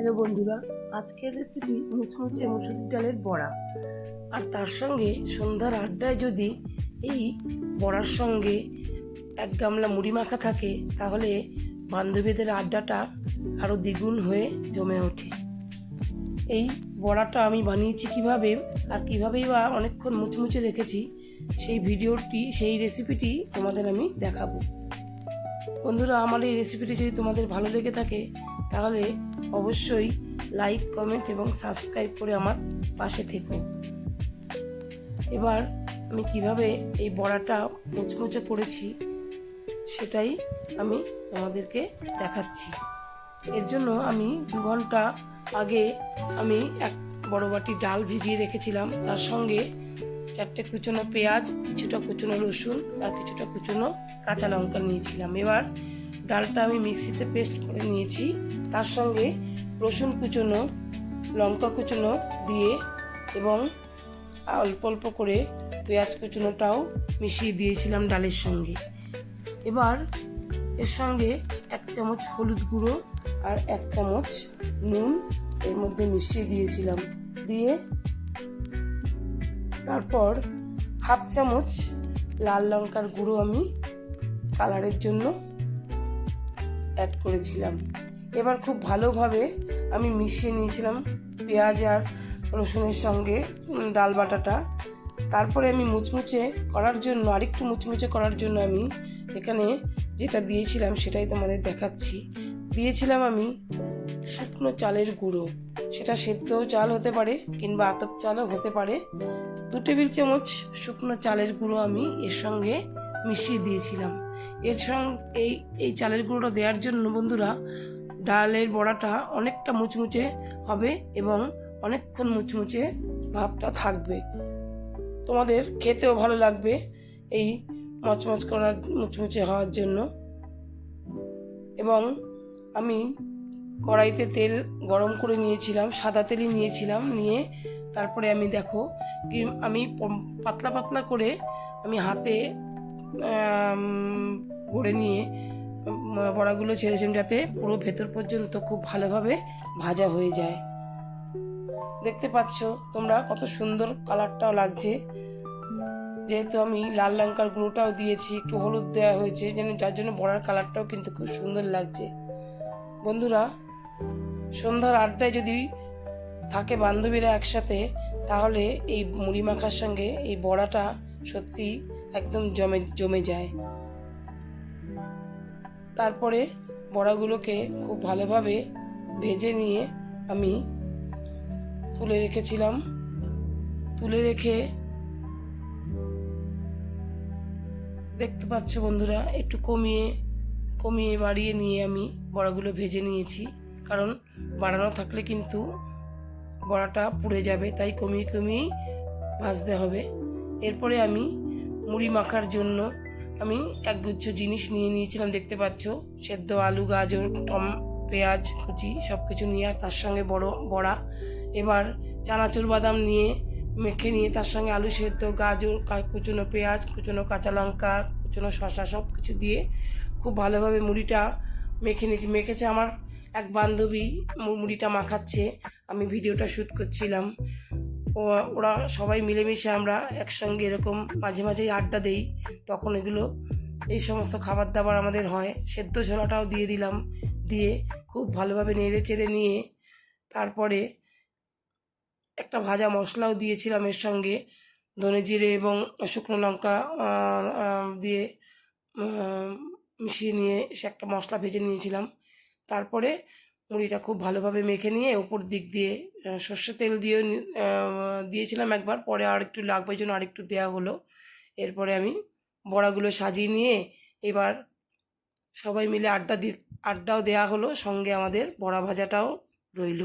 Hello বন্ধুরা, আজকের recipe মুচমুচে মুসুর ডালের বড়া। আর তার সঙ্গে সন্ধ্যার আড্ডায় যদি এই বড়ার সঙ্গে এক গামলা মুড়ি মাখা থাকে, তাহলে বান্ধবীদের আড্ডাটা আরও দ্বিগুণ হয়ে জমে ওঠে। এই বড়াটা আমি বানিয়েছি কীভাবে আর কিভাবেই বা অনেকক্ষণ মুচমুচে রেখেছি, সেই ভিডিওটি, সেই রেসিপিটি তোমাদের আমি দেখাবো। বন্ধুরা, আমার এই রেসিপিটি যদি তোমাদের ভালো লেগে থাকে তাহলে অবশ্যই লাইক কমেন্ট এবং সাবস্ক্রাইব করে আমার পাশে থেকো। এবার আমি কীভাবে এই বড়াটা মুচমুচে করেছি সেটাই আমি তোমাদেরকে দেখাচ্ছি। এর জন্য আমি দু ঘণ্টা আগে আমি এক বড় বাটি ডাল ভিজিয়ে রেখেছিলাম। তার সঙ্গে চারটে কুচনো পেঁয়াজ, কিছুটা কুচনো রসুন আর কিছুটা কুচনো কাঁচা লঙ্কা নিয়েছিলাম। এবার ডালটা আমি মিক্সিতে পেস্ট করে নিয়েছি। তার সঙ্গে রসুন কুচনো, লঙ্কা কুচনো দিয়ে এবং অল্প অল্প করে পেঁয়াজ কুচনোটাও মিশিয়ে দিয়েছিলাম ডালের সঙ্গে। এবার এর সঙ্গে এক চামচ হলুদ গুঁড়ো আর এক চামচ নুন এর মধ্যে মিশিয়ে দিয়েছিলাম। দিয়ে তারপর হাফ চামচ লাল লঙ্কার গুঁড়ো আমি কালারের জন্য অ্যাড করেছিলাম। এবার খুব ভালোভাবে আমি মিশিয়ে নিয়েছিলাম পেঁয়াজ আর রসুনের সঙ্গে ডাল বাটাটা। তারপরে আমি মুচমুচে করার জন্য, আরেকটু মুচমুচে করার জন্য আমি এখানে যেটা দিয়েছিলাম সেটাই তোমাদের দেখাচ্ছি। দিয়েছিলাম আমি শুকনো চালের গুঁড়ো। সেটা সেদ্ধ চাল হতে পারে কিংবা আতপ চালও হতে পারে। দু টেবিল চামচ শুকনো চালের গুঁড়ো আমি এর সঙ্গে মিশিয়ে দিয়েছিলাম। এর সঙ্গে এই এই চালের গুঁড়োটা দেওয়ার জন্য বন্ধুরা ডালের বড়াটা অনেকটা মুচমুচে হবে এবং অনেকক্ষণ মুচমুচে ভাবটা থাকবে। তোমাদের খেতেও ভালো লাগবে এই মচমচ করার, মুচমুচে হওয়ার জন্য। এবং আমি কড়াইতে তেল গরম করে নিয়েছিলাম, সাদা তেলই নিয়েছিলাম, নিয়ে তারপরে আমি দেখো, কি, আমি পাতলা পাতলা করে আমি হাতে গড়ে নিয়ে বড়াগুলো ছেড়েছিলাম যাতে পুরো ভেতর পর্যন্ত খুব ভালোভাবে ভাজা হয়ে যায়। দেখতে পাচ্ছ তোমরা কত সুন্দর কালারটাও লাগছে। যেহেতু আমি লাল লঙ্কার গুঁড়োটাও দিয়েছি, একটু হলুদ দেওয়া হয়েছে, যেন যার জন্য বড়ার কালারটাও কিন্তু খুব সুন্দর লাগছে। বন্ধুরা, সন্ধ্যার আড্ডায় যদি থাকে বান্ধবীরা একসাথে, তাহলে এই মুড়ি মাখার সঙ্গে এই বড়াটা সত্যি একদম জমে জমে যায়। তারপরে বড়াগুলোকে খুব ভালোভাবে ভেজে নিয়ে আমি তুলে রেখেছিলাম। তুলে রেখে দেখতে পাচ্ছ বন্ধুরা, একটু কমিয়ে কমিয়ে বাড়িয়ে নিয়ে আমি বড়াগুলো ভেজে নিয়েছি। কারণ বাড়ানো থাকলে কিন্তু বড়াটা পুড়ে যাবে, তাই কমিয়ে, কমিয়েই ভাজতে হবে। এরপরে আমি মুড়ি মাখার জন্য আমি একগুচ্ছ জিনিস নিয়ে নিয়েছিলাম, দেখতে পাচ্ছ। সেদ্ধ আলু, গাজর, টম, পেঁয়াজ, কুচি সব কিছু নিয়ে আর তার সঙ্গে বড় বড়া। এবার চানাচুর বাদাম নিয়ে মেখে নিয়ে তার সঙ্গে আলু সেদ্ধ, গাজর কুচনো পেঁয়াজ, কুচনো কাঁচা লঙ্কা, কুচনো শসা সব কিছু দিয়ে খুব ভালোভাবে মুড়িটা মেখে নিয়েছি। মেখেছে আমার এক বান্ধবী মুড়িটা মাখাচ্ছে। আমি ভিডিওটা শ্যুট করছিলাম। ওরা সবাই মিলেমিশে আমরা একসঙ্গে এরকম মাঝে মাঝেই আড্ডা দেই, তখন এগুলো এই সমস্ত খাবার দাবার আমাদের হয়। সেদ্ধ ছোলাটাও দিয়ে দিলাম, দিয়ে খুব ভালোভাবে নেড়ে চেড়ে নিয়ে তারপরে একটা ভাজা মশলাও দিয়েছিলাম এর সঙ্গে, ধনে জিরে এবং শুকনো লঙ্কা দিয়ে মিশিয়ে নিয়ে সে একটা মশলা ভেজে নিয়েছিলাম। তারপরে মুড়িটা খুব ভালোভাবে মেখে নিয়ে ওপর দিক দিয়ে সর্ষে তেল দিয়ে দিয়েছিলাম একবার, পরে আর একটু লাগবে জন্য আর একটু দেওয়া হলো। এরপরে আমি বড়াগুলো সাজিয়ে নিয়ে এবার সবাই মিলে আড্ডা দি, আড্ডাও দেওয়া হলো, সঙ্গে আমাদের বড়া ভাজাটাও রইল।